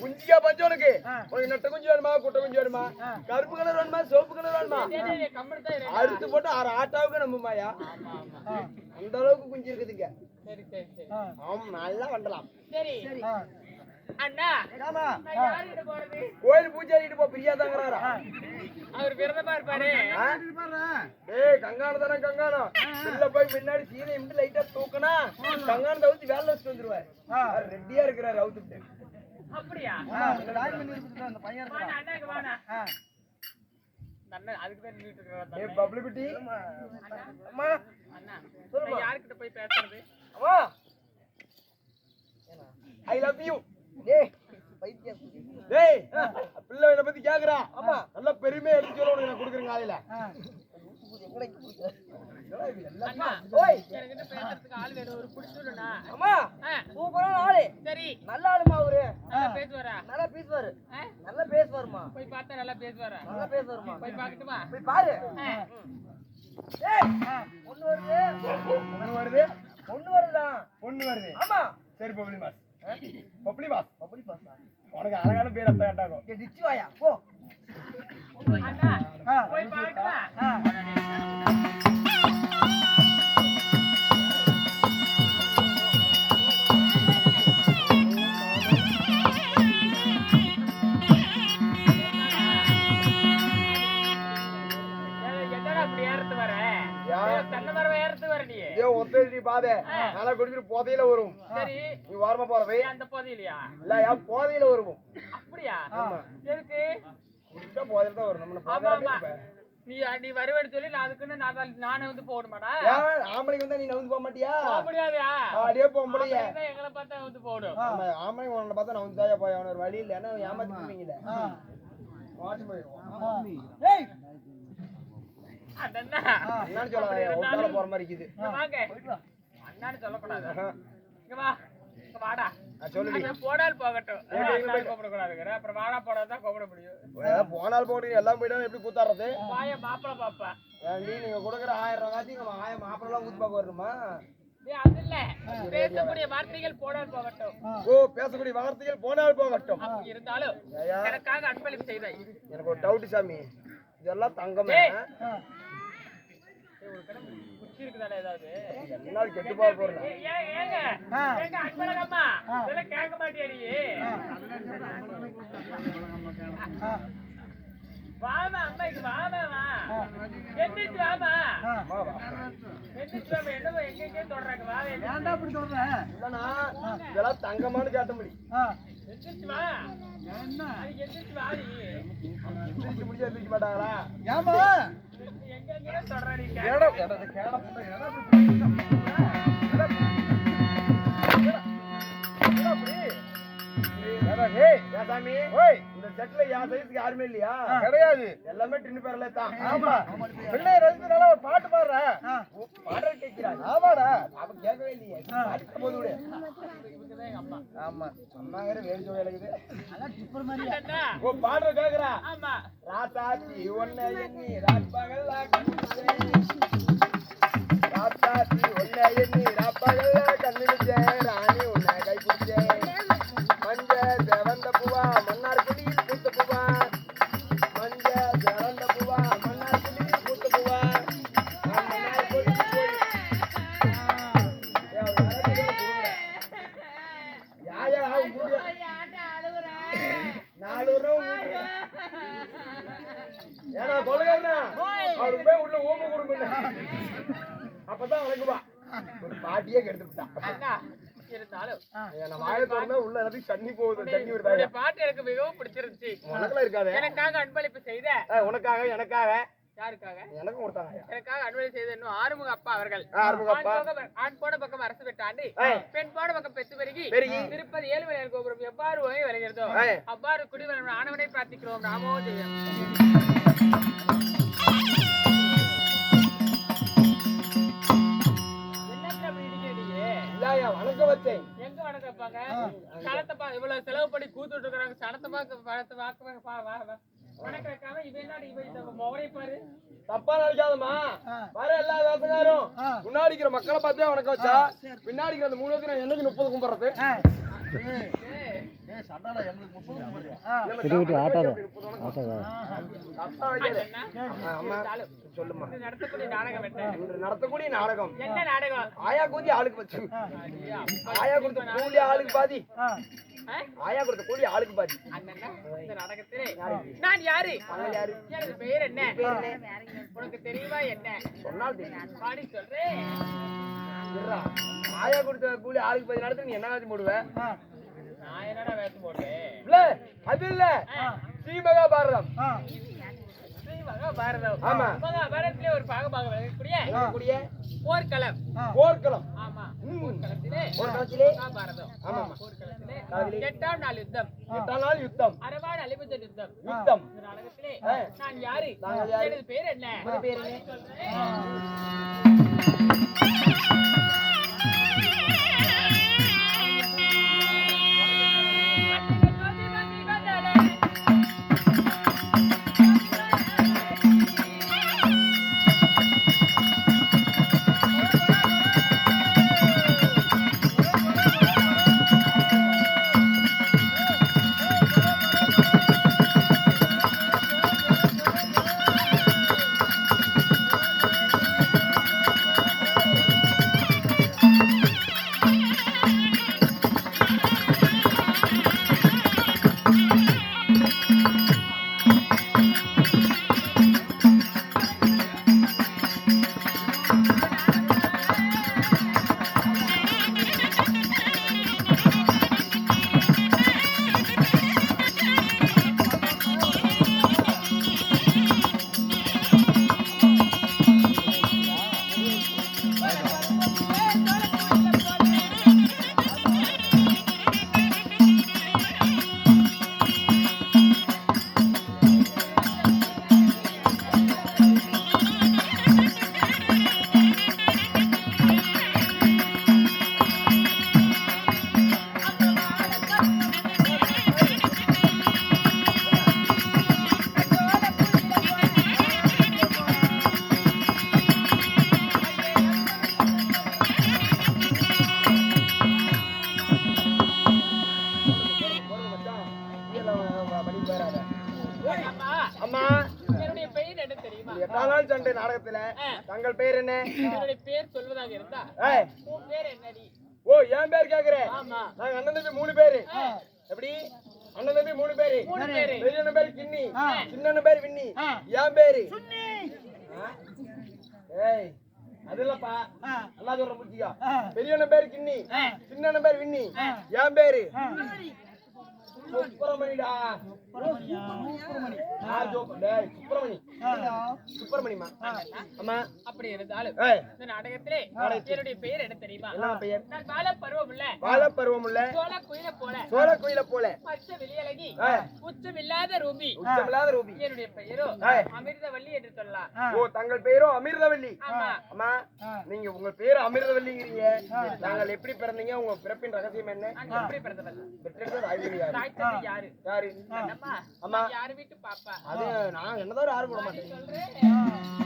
குஞ்சிக்கா பஞ்சம் உனக்கு உனக்கு நெட்ட குஞ்சு வேணுமா குட்டை குஞ்சு வேணுமா? கருப்பு கலர் வேணுமா சிவப்பு கலர் வேணுமா. அறுத்து போட்டு அரை ஆட்டாவுக்கு நம்புமாயா அந்த அளவுக்கு குஞ்சு இருக்குதுங்க. சரி சரி சரி. ஆமா நல்லா போறது? கோயில் பூஜாரிட்டு போ பிரியா தாங்கிறாரா? அவர் விரதமா இருப்பாரு. ஏய் கங்காணம் தானே கங்காணம். உள்ள போய் முன்னாடி சீனை இருந்து லைட்டா தூக்கனா கங்காணத்தை ஊத்தி வேலை வச்சுட்டு வந்துருவாரு. ரெட்டியா இருக்கிறாரு அவுத்துட்டு. அப்படியா? அந்த பையன் அண்ணாக்கு. இந்த அண்ணன் அதுக்கு தான் அம்மா. அண்ணா சொல்லுமா. யார்கிட்ட போய் பேசுறது? அம்மா. ஐ லவ் யூ டேய் பைத்தியம் டேய் பிள்ளை என்ன பத்தி கேக்குறா. ஆமா நல்ல பெருமையா எடுத்து சொல்ல உனக்கு நான் கொடுக்குறேன் காலையில ஆ, சூப்பரான ஆளு. சரி. நல்ல ஆளுமா அவரு? நல்லா பேசுவாரா? நல்லா பேசுவாரு? நல்லா பேசுவாருமா? போய் பார்த்தா நல்லா பேசுவாரா? நல்லா பேசுவாருமா? போய் பார்க்கட்டுமா? போய் பாரு. பொண்ணு வருது. பொண்ணு வருது. பொண்ணு வருதா பொண்ணு வருது. ஆமா. சரி பப்ளி பாஸ். பப்ளி உனக்கு அழகான பேர் அப்ப டிச்சு வாயா போ. போய் பாதே நல்லா குடிச்சிட்டு போதையில வரும் சரி. நீ வாரமா போறவே அந்த போதையிலையா? இல்ல போதையில வருவோம். அப்படியா? எதுக்கு? போதையில தான் வரும். நம்ம ஆமா ஆமா. போதையில நீ நீ வருவேன்னு சொல்லி நான் அதுக்குன்னு நான் நானே வந்து போகணுமாடா ஏன் ஆம்பளைக்கு வந்தா நீ நவுந்து போக மாட்டியா? போக முடியாதா அப்படியே பொம்பளைய அப்படியே எங்களை பார்த்தா வந்து போகணும் ஆமா ஆம்பளைங்க உன்னை பார்த்தா நான் தாயா போய் அவன ஒரு வழி இல்ல. ஏன்னா ஏமாத்தி போவீங்கல மாட்டி போயிடுவோம் சொல்ல போற மாதிரி இருக்குது. அண்ணான்னு சொல்லக்கூடாது. இங்க வா. இங்க வாடா. போகட்டும். கூப்பிடக்கூடாதுங்கிற. அப்புறம் வாடா போடா தான் கூப்பிட முடியும். போனால் போட்டு எல்லாம் போயிட்டா எப்படி கூத்தாடுறது? வாய மாப்பிள பாப்பா. ஏன்டி நீங்க கொடுக்குற ஆயிரம் ரூபாய் இங்க ஊத்து பார்க்க வரணுமா? டேய் அது இல்ல. பேசக்கூடிய வார்த்தைகள் போடால் போகட்டும். ஓ பேசக்கூடிய வார்த்தைகள் போனால் போகட்டும். இருந்தாலும். எனக்காக அன்பளிப்பு செய்தாய் எனக்கு ஒரு டவுட் சாமி. இதெல்லாம் தங்கமே. இருக்குதாடா ஏதாவது? என்ன கெட்டு போக ஏங்க. ஏங்க அன்பழகம்மா. இதெல்லாம் கேட்க மாட்டியா நீ? வாமா அம்மாக்கு வாமா வா. எந்திரிச்சு வாமா. எந்திரிச்சு வாமா. என்ன எங்க எங்க தொடறாங்க. வா ஏன்டா அப்படி சொல்றேன் இல்லனா இதெல்லாம் தங்கமானு கேட்ட முடி எந்திரிச்சு வா. அது எந்திரிச்சு வா நீ எந்திரிச்சு முடிச்சு எந்திரிக்க மாட்டாங்களா? ஏமா இந்த செட்ல யா சைஸ்க்கு யாருமே இல்லையா கிடையாது எல்லாமே டின்னு பேர்ல தான் ஆமா. பிள்ளை நல்லா ஒரு பாட்டு பாடுற பாடுற கேட்கிறாங்க ஆமாடா அவ கேட்கவே இல்லையே பாட்டு போது விடு அம்மா ஆமா. அம்மாங்கிற வேறு ஜோடி இருக்குது அண்ணா, ஓ பாடுற கேக்குறா. ஆமா. ராசாத்தி ஒன்ன எண்ணி ராப்பகல்லா ஏன்னா சொல்லுங்க அவருக்கு போய் உள்ள ஊம கொடுங்க அப்பதான் வழங்குவா ஒரு பாட்டியே கெடுத்து விட்டான் அண்ணா இருந்தாலும் நான் வாயை திறந்தா உள்ள எல்லாத்தையும் தண்ணி போகுது தண்ணி உன்னுடைய விடுதாங்க பாட்டு எனக்கு மிகவும் பிடிச்சிருந்துச்சு. இருக்காது? எனக்காக அன்பளிப்பு செய்த. உனக்காக எனக்காக. யாருக்காக? எனக்கும் கொடுத்தாங்க எனக்காக அன்பளிப்பு செய்த இன்னும் ஆறுமுக அப்பா அவர்கள். ஆறுமுக அப்பா. ஆண் போன பக்கம் அரசு பெற்றாண்டி. பெண் போன பக்கம் பெத்து பெருகி. திருப்பதி ஏழுமலையார் கோபுரம் எவ்வாறு ஓங்கி வருகிறதோ. அவ்வாறு குடிவரன் ஆனவனை பிரார்த்திக்கிறோம். நாமோ ஜெயம். வைப்பாங்க சனத்தை பா இவ்வளவு செலவு பண்ணி கூத்துட்டு இருக்காங்க சனத்தை பார்க்க பழத்தை வாக்குவாங்க பா வா வா. வணக்கம் இவன் என்னடி இவன் முகரை பாரு. தப்பா நினைக்காதம்மா. வர எல்லா வேசகாரும். முன்னாடி இருக்கிற மக்களை பார்த்தே வணக்கம் வச்சா. பின்னாடி இருக்கிற அந்த மூணு பேருக்கு நான் என்னைக்கு முப்பது கும்பிடுறது? விட்டு விட்டு ஆட்டாத ஆட்டாத. சொல்லுமா நடத்தக்கூடிய நாடகம் என்ன? இன்று நடத்தக்கூடிய நாடகம். என்ன நாடகம்? ஆயா கூதி ஆளுக்கு வச்சு ஆயா கொடுத்த கூலி ஆளுக்கு பாதி? ஆயா கொடுத்த கூலி ஆளுக்கு பாதி. அண்ணா, இந்த நாடகத்திலே நான் யாரு? யாரு? பெயர் என்ன? உனக்கு தெரியுமா என்ன? சொன்னால் தெரியும். பாடி சொல்றேன். ஆயா கொடுத்த கூலி ஆளுக்கு பாதி நடத்த நீ என்ன ஆச்சு போடுவ நான் என்னடா வேஷம் போட்டேன் இல்ல அது இல்ல. ஸ்ரீ மகாபாரதம் மகாபாரதம் ஆமா. மகாபாரதத்திலே ஒரு பாகபாகம் விளங்கக்கூடிய கூடிய போர்க்களம். போர்க்களம். ஆமா. போர்க்களத்திலே போர்க்களத்திலே? மகாபாரதம். ஆமா. போர்க்களத்திலே எட்டாம் நாள் யுத்தம். எட்டாம் நாள் யுத்தம். அரவாடு அலிபுஜன் யுத்தம். யுத்தம். இந்த நாடகத்திலே. நான் யாரு? எனது பேர் என்ன? பேர் என்ன? பேர் என்ன? என்னுடைய பேர் சொல்வதாக இருந்தா ஏய், உன் பேர் என்னடி? ஓ என் பேர் கேக்குறேன். ஆமா. நாங்க அண்ணன் தம்பி மூணு பேரு. எப்படி? அண்ணன் தம்பி மூணு பேரு. பெரியண்ணன் பேர் கிண்ணி சின்னண்ணன் பேர் விண்ணி என் பேரு? ஏய் அது இல்லப்பா. நல்லா சொல்ற புத்தியா. பெரியண்ணன் பேர் கிண்ணி சின்னண்ணன் பேர் விண்ணி என் பேரு. ஜோக்கு. டேய், சுப்பிரமணி. சுப்பிரமணிமா அம்மா. அப்படி இருந்தாலும் ஏய். இந்த நாடகத்திலே என்னுடைய பெயர் என்ன தெரியுமா? என்ன பெயர்? நான் பால பருவம் உள்ள வாழப்பருவம் உள்ள. சோழ குயில போல. சோழ கோயில போல. பச்சை வெளியழகி ஆ, உச்சமில்லாத ரூபி. உச்சமில்லாத ரூபி. என்னுடைய பெயரோ ஏய். அமிர்தவள்ளி என்று சொல்லலாம். ஓ தங்கள் பேரோ அமிர்தவல்லி. ஆமா. அம்மா நீங்க உங்க பேரு அமிர்தவல்லிங்கிறீங்க. நாங்கள் எப்படி பிறந்தீங்க? உங்க பிறப்பின் ரகசியம் என்ன? எப்படி ஆய்வு யாரு? யாரு? அம்மா யாரு வீட்டு பாப்பா? அது நான் என்னதான் யாரும் போட மாட்டேன்.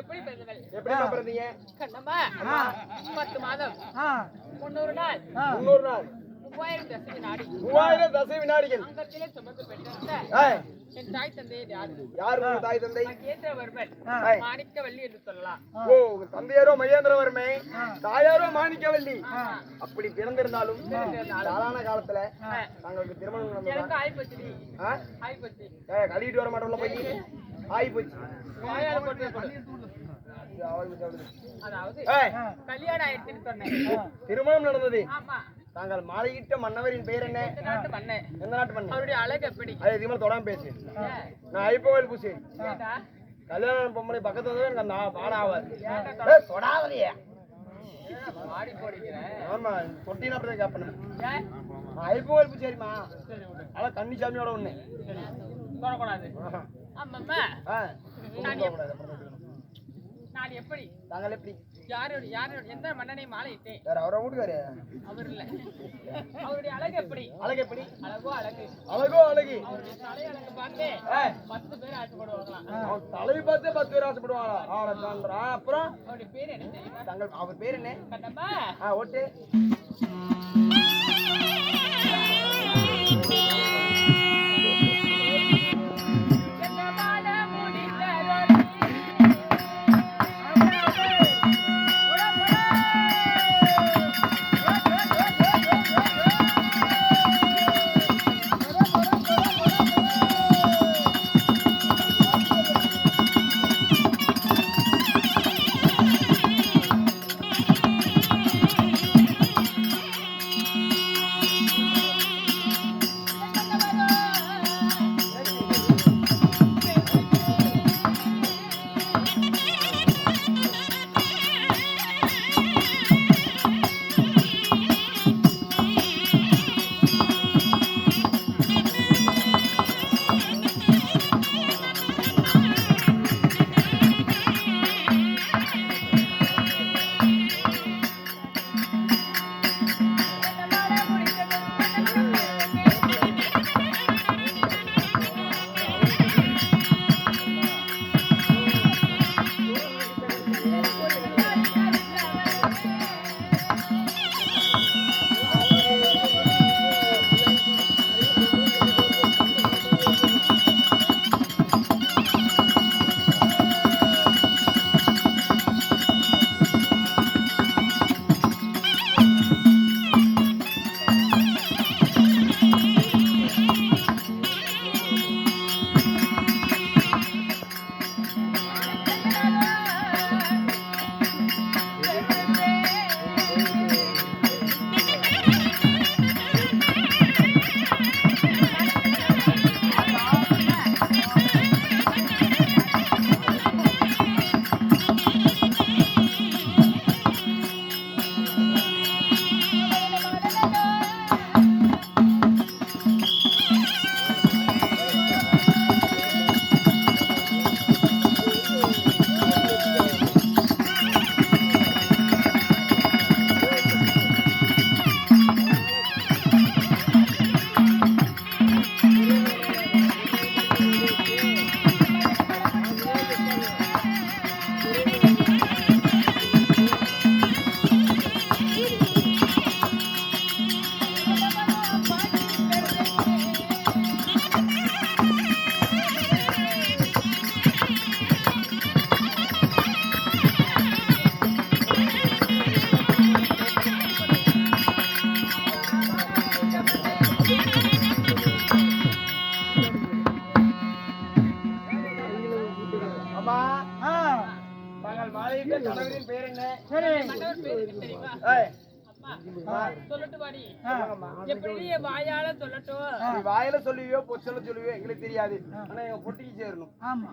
எப்படி பிறந்தவள் எப்படிமா பிறந்தீங்க? கண்ணம்மா பத்து மாதம். முன்னூறு நாள். முன்னூறு நாள். மூவாயிரம் தசை நாடி மூவாயிரம் தசை வினாடிகள் அங்கத்திலே சுமந்து பெற்றெடுத்த ஏய், என் தாய் தந்தையை யாரு? யார் உங்க தாய் தந்தை? மகேந்திரவர்மன் ஏய், மாணிக்கவல்லி என்று சொல்லலாம். ஓ உங்க தந்தையாரோ மகேந்திரவர்மை? தாயாரோ மாணிக்கவல்லி? அப்படி பிறந்திருந்தாலும் சாதாரண காலத்துல தங்களுக்கு திருமணம் எனக்கு ஆய்ப்பச்சு ஆ? ஆய்ப்பச்சு. ஏய், கழுவிட்டு வர மாட்டோம்ல போய். திருமணம் நடந்தது. ஆமா. தாங்கள் மாலையிட்ட மன்னவரின் பெயர் என்ன? இந்த நாட்டு மன்னன்? எந்த நாட்டு மன்னன்? அவருடைய அழகு எப்படி? அது மேல தொடாம பேசு? நான் ஐப்போவில் ஏண்டா? கல்யாணம் பொம்பளை பக்கத்துல வந்து எனக்கு அந்த பாட ஆகாது போடுகிறேன் ஆமா தொட்டினா அப்படிதான் கேப்பேன்? ஐப்போவில் பூசேரிமா சரி விடு. அதான் கன்னிசாமியோட ஒண்ணு. ஆ, நான். நான் எப்படி? தாங்கள் எப்படி? யாரோட யாரோட எந்த மன்னனை மாலையிட்டேன்? வேற அவரை வீட்டுக்காரு? அவர் இல்ல. அவருடைய அழகு எப்படி? அழகு எப்படி? அழகோ அழகு? அழகோ அழகு. அவருடைய தலை அழகு பார்த்து பத்து பேர் ஆசைப்படுவாங்களாம். அவன் தலையை பார்த்தே பத்து பேர் ஆசைப்படுவாங்களா சான்றா அப்புறம்? அவருடைய பேர் என்ன தெரியுமா? தங்கள் அவர் பேர் என்ன? கண்ணம்மா. ஆ ஓட்டு. வாயால சொல்லட்டும் நீ வாயில சொல்லுவியோ பொச்சல சொல்லுவியோ எங்களுக்கு தெரியாது ஆனா எங்க பொட்டிக்கு சேரணும் ஆமா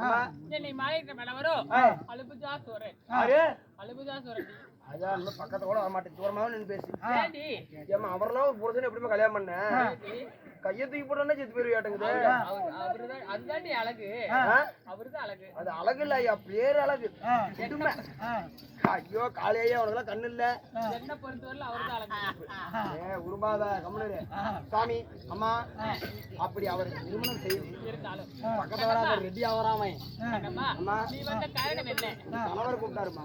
ஆமா. என்னை மாலையிட்ட மலவரோ ஏய், அலுபுஜா சோரன் யாரு? அலுபுஜா சோரன் அதான் இந்த பக்கத்துல கூட வர மாட்டேன் தூரமாக நின்று பேசு. ஏமா அவரெல்லாம் ஒரு புருஷன் எப்படிமா கல்யாணம் பண்ண? கையை தூக்கி போட்டோன்னே செத்து போயிருவாட்டுங்குது அவரு- அவருதான் அதுதாண்டி அழகு. அவருதான் அழகு. அது அழகு இல்ல ஐயா பேர் அழகு. ஆ, ஐயோ காளையா உனக்கெல்லாம் கண்ணு இல்ல. என்ன பொறுத்தவரையில அவருதான் அழகு. ஏ உருமாத கம்முனு சாமி அம்மா அப்படி அவருக்கு திருமணம் செய்து இருந்தாலும். பக்கத்துல வராத ரெடி ஆவராமே அம்மா நீ வந்த காரணம் என்ன? கணவர் கூப்பிட்டாருமா